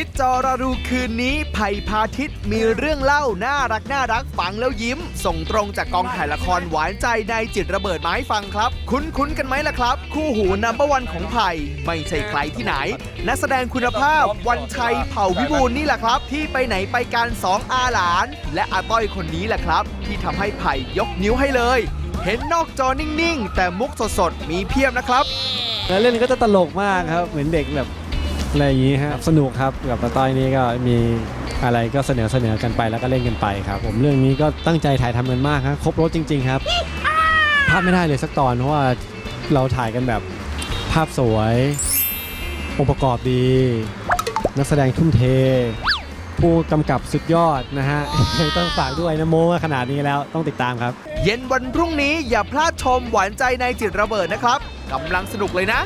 ทิศจอรารูคืนนี้ไผ่พาทิตย์มีเรื่องเล่าน่ารักน่ารักฟังแล้วยิ้ม ส่งตรงจากกองถ่ายละครหวานใจในจิตระเบิดไม้ฟังครับ คุ้นๆกันไหมล่ะครับ คู่หูนัมเบอร์วันของไผ่ไม่ใช่ใครที่ไหน นักแสดงคุณภาพวันชัยเผ่าวิบูลนี่แหละครับ ที่ไปไหนไปกันสองอาหลาน และอาต้อยคนนี้แหละครับ ที่ทำให้ไผ่ยกนิ้วให้เลย เห็นนอกจอนิ่งๆ แต่มุกสดๆมีเพียบนะครับแล้วเรื่นก็จะตลกมากครับ เหมือนเด็กแบบ อะไรอย่างนี้ครับสนุกครับกับป้าต้อยนี่ก็มีอะไรก็เสนอเสนอกันไปแล้วก็เล่นกันไปครับ ผมเรื่องนี้ก็ตั้งใจถ่ายทำกันมากครับครบรถจริง ๆ ครับพลาดไม่ได้เลยสักตอนเพราะว่าเราถ่ายกันแบบภาพสวย องค์ประกอบดี นักแสดงทุ่มเท ผู้กำกับสุดยอดนะฮะ ต้องฝากด้วยนะโมขนาดนี้แล้วต้องติดตามครับ เย็นวันพรุ่งนี้อย่าพลาดชมหวานใจในจิตระเบิดนะครับกำลังสนุกเลยนะ